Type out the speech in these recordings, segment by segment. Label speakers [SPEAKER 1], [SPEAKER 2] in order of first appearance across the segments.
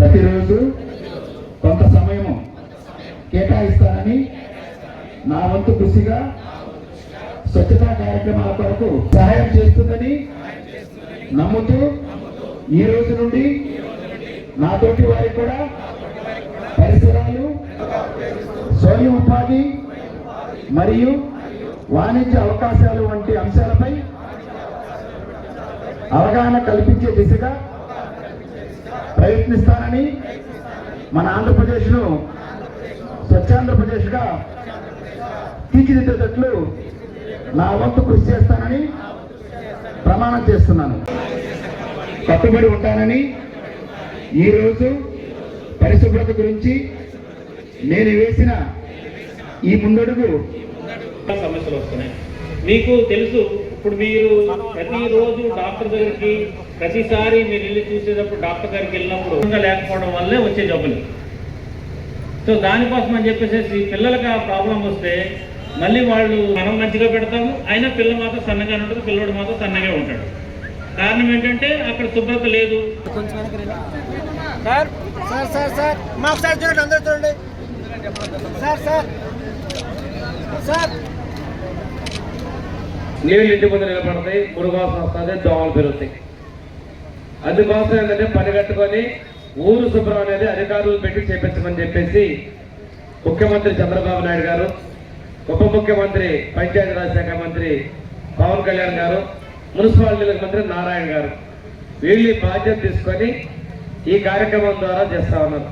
[SPEAKER 1] ప్రతిరోజు కొంత సమయము కేటాయిస్తానని నా వంతు కృషిగా స్వచ్ఛతా కార్యక్రమాల కొరకు సహాయం చేస్తుందని నమ్ముతూ ఈ రోజు నుండి నాతోటి వారికి కూడా పరిసరాలు స్వయం ఉపాధి మరియు వాణిజ్య అవకాశాలు వంటి అంశాలపై అవగాహన కల్పించే దిశగా ప్రయత్నిస్తానని మన ఆంధ్రప్రదేశ్ను స్వచ్ఛాంధ్రప్రదేశ్గా తీర్చిదిద్దేటట్లు నా వంతు కృషి చేస్తానని ప్రమాణం చేస్తున్నాను. కట్టుబడి ఉంటానని ఈరోజు పరిశుభ్రత గురించి నేను వేసిన ఈ ముందడుగు
[SPEAKER 2] సమస్యలు వస్తున్నాయి. మీకు తెలుసు ఇప్పుడు మీరు ప్రతిరోజు డాక్టర్ దగ్గరికి ప్రతిసారి మీరు వెళ్ళి చూసేటప్పుడు డాక్టర్ దగ్గరికి వెళ్ళినప్పుడు లేకపోవడం వల్లే వచ్చే జబ్బులు. సో దానికోసం అని చెప్పేసి పిల్లలకి ఆ ప్రాబ్లం వస్తే మళ్ళీ వాళ్ళు మనం మంచిగా పెడతాము అయినా పిల్ల మాత్రం సన్నగానే ఉంటుంది పిల్లోడు మాత్రం సన్నగా ఉంటాడు. కారణం ఏంటంటే అక్కడ శుభ్రత లేదు.
[SPEAKER 3] సార్ సార్ సార్ సార్ మా సార్ చూడండి అందరూ చూడండి. సార్ సార్ సార్
[SPEAKER 4] నీళ్ళు ఇంటి ముందు నిలబడతాయి మురుగాసం వస్తుంది దోమలు పెరుగుతాయి. అందుకోసం ఏంటంటే పని కట్టుకొని ఊరు శుభ్రం అనేది అధికారులు పెట్టి చేపించమని చెప్పేసి ముఖ్యమంత్రి చంద్రబాబు నాయుడు గారు ఉప ముఖ్యమంత్రి పంచాయతీరాజ్ శాఖ మంత్రి పవన్ కళ్యాణ్ గారు మున్సిపాలిటీల మంత్రి నారాయణ గారు వీళ్ళు బాధ్యత తీసుకొని ఈ కార్యక్రమం ద్వారా చేస్తా ఉన్నారు.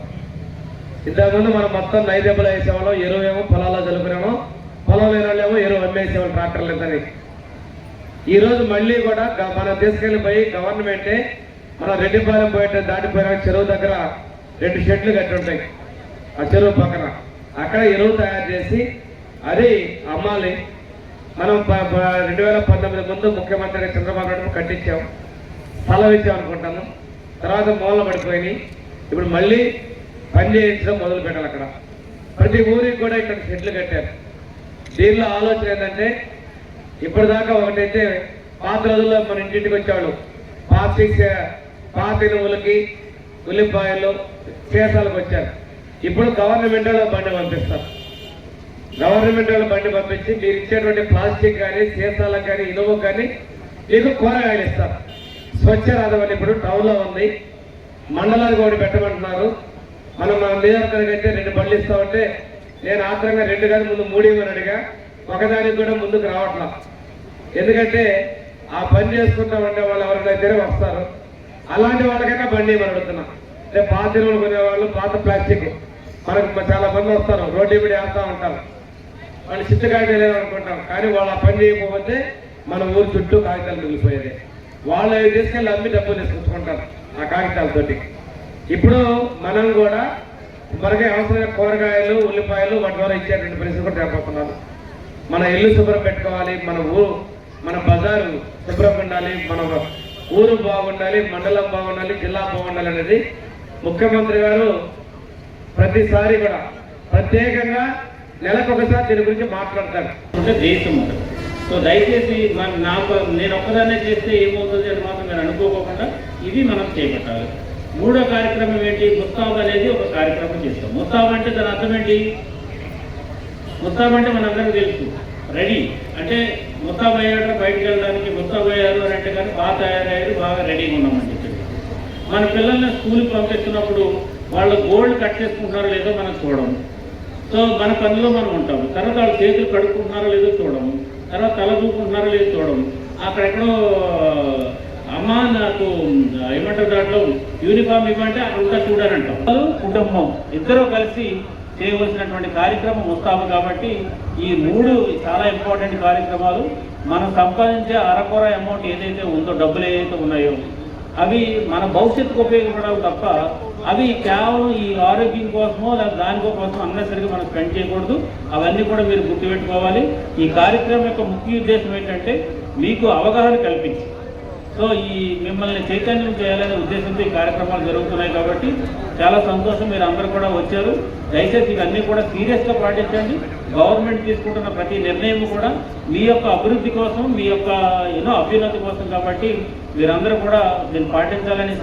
[SPEAKER 4] ఇంతకుముందు మనం మొత్తం నైదెబ్బలు వేసేవాళ్ళం ఎరువు ఏమో పొలాల్లో చల్లుకునేమో పొలం లేని వాళ్ళేమో ఎరువు అమ్మేసేవాళ్ళు ట్రాక్టర్లు ఎంతని ఈరోజు మళ్ళీ కూడా మనం తీసుకెళ్ళి పోయి గవర్నమెంటే మన రెడ్డిపాలెం పోయేట దాటిపోయిన చెరువు దగ్గర రెండు షెడ్లు కట్టి ఉంటాయి ఆ చెరువు పక్కన. అక్కడ ఎరువు తయారు చేసి అది అమ్మాలి. మనం రెండు వేల పంతొమ్మిది ముందు ముఖ్యమంత్రి చంద్రబాబు నాయుడు కట్టించాం. స్థలం ఇచ్చాం అనుకుంటాను. తర్వాత మూల పడిపోయినాయి. ఇప్పుడు మళ్ళీ పని చేయించడం మొదలు పెట్టాలి అక్కడ. ప్రతి ఊరికి కూడా ఇక్కడ షెడ్లు కట్టారు. దీనిలో ఆలోచన ఏంటంటే ఇప్పటిదాకా ఒకటైతే పాత రోజుల్లో మన ఇంటింటికి వచ్చేవాళ్ళు. పాతి పాత నువ్వులకి ఉల్లిపాయలు సీసాలకు వచ్చారు. ఇప్పుడు గవర్నమెంట్ వాళ్ళు బండి పంపిస్తారు. గవర్నమెంట్ వాళ్ళు బండి పంపించి మీరు ఇచ్చేటువంటి ప్లాస్టిక్ కానీ సీసాలకు కానీ ఇనుము కానీ మీకు కూరగాయలు ఇస్తారు. స్వచ్ఛ రథం అని ఇప్పుడు టౌన్లో ఉంది. మండలానికి ఒకటి పెట్టమంటున్నారు. మనం మన నియోజకవర్గానికి అయితే రెండు బండ్లు ఇస్తామంటే నేను ఆత్రంగా రెండు కాదు ముందు మూడు ఇవ్వనడిగా ఒకదానికి కూడా ముందుకు రావట్లా. ఎందుకంటే ఆ పని చేసుకుంటా ఉండే వాళ్ళు ఎవరికైతే వస్తారు. అలాంటి వాళ్ళకైనా బండి మనం అడుగుతున్నా. అంటే పాత ఇరువులు కొనేవాళ్ళు పాత ప్లాస్టిక్. మనకు చాలా మంది వస్తారు. రోడ్డు ఇప్పుడు వేస్తూ ఉంటారు. వాళ్ళు చిత్తకాయలు కాగితాలు అనుకుంటాం కానీ వాళ్ళు ఆ పని చేయకపోతే మన ఊరు చుట్టూ కాగితాలు మిగిలిపోయేది వాళ్ళు అవి తీసుకెళ్ళి అమ్మి డబ్బులు తీసుకుంటారు ఆ కాగితాలతోటి. ఇప్పుడు మనం కూడా మనకి అవసరమైన కూరగాయలు ఉల్లిపాయలు వాటి ద్వారా ఇచ్చేటువంటి పరిస్థితి కూడా తేపోతున్నాను మన ఇల్లు శుభ్రం పెట్టుకోవాలి మన ఊరు మన బజారు శుభ్రంగా ఉండాలి మన ఊరు బాగుండాలి మండలం బాగుండాలి జిల్లా బాగుండాలి అనేది ముఖ్యమంత్రి గారు ప్రతిసారి కూడా ప్రత్యేకంగా నెలకు ఒకసారి దీని గురించి మాట్లాడతారు.
[SPEAKER 2] అంటే దేశం సో దయచేసి మన నాకు నేను ఒక్కదాన్నే చేస్తే ఏమవుతుంది అని మాత్రం మీరు అనుకోకుండా ఇది మనం చేపట్టాలి. మూడో కార్యక్రమం ఏంటి? ముస్తాబ్ అనేది ఒక కార్యక్రమం చేస్తాం. ముస్తాబ్ అంటే దాని అర్థం ఏంటి? మొత్తం అంటే మనందరికీ తెలుసు. రెడీ. అంటే మొత్తం అయ్యాడు బయటకు వెళ్ళడానికి ముస్తాబ్ అయ్యారు అని అంటే కానీ బాగా తయారయ్యారు బాగా రెడీగా ఉన్నామని చెప్పి మన పిల్లల్ని స్కూల్కి పంపిస్తున్నప్పుడు వాళ్ళు గోల్డ్ కట్ చేసుకుంటున్నారో లేదో మనం చూడము. సో మన పనిలో మనం ఉంటాము. తర్వాత వాళ్ళు చేతులు కడుక్కుంటున్నారో లేదో చూడము. తర్వాత తల దూకుంటున్నారో లేదో చూడము. అక్కడెక్కడో అమ్మ నాకు ఏమంటారు దాంట్లో? యూనిఫామ్ ఇవ్వంటే అంతా చూడాలంటాం కుటుంబం. ఇద్దరూ కలిసి చేయవలసినటువంటి కార్యక్రమం వస్తాము కాబట్టి ఈ మూడు చాలా ఇంపార్టెంట్ కార్యక్రమాలు మనం సంపాదించే అరకొర అమౌంట్ ఏదైతే ఉందో డబ్బులు ఏదైతే ఉన్నాయో అవి మన భవిష్యత్తుకు ఉపయోగపడాలి తప్ప అవి కేవలం ఈ ఆరోగ్యం కోసమో లేదా దానికో కోసం అన్నసరిగా మనం స్పెండ్ చేయకూడదు. అవన్నీ కూడా మీరు గుర్తుపెట్టుకోవాలి. ఈ కార్యక్రమం యొక్క ముఖ్య ఉద్దేశం ఏంటంటే మీకు అవగాహన కల్పించి సో ఈ మిమ్మల్ని చైతన్యం చేయాలనే ఉద్దేశంతో ఈ కార్యక్రమాలు జరుగుతున్నాయి కాబట్టి చాలా సంతోషం మీరు అందరూ కూడా వచ్చారు. దయచేసి ఇవన్నీ కూడా సీరియస్గా పాటించండి. గవర్నమెంట్ తీసుకుంటున్న ప్రతి నిర్ణయం కూడా మీ యొక్క అభివృద్ధి కోసం మీ యొక్క ఎన్నో అభ్యున్నతి కోసం కాబట్టి మీరందరూ కూడా దీన్ని పాటించాలని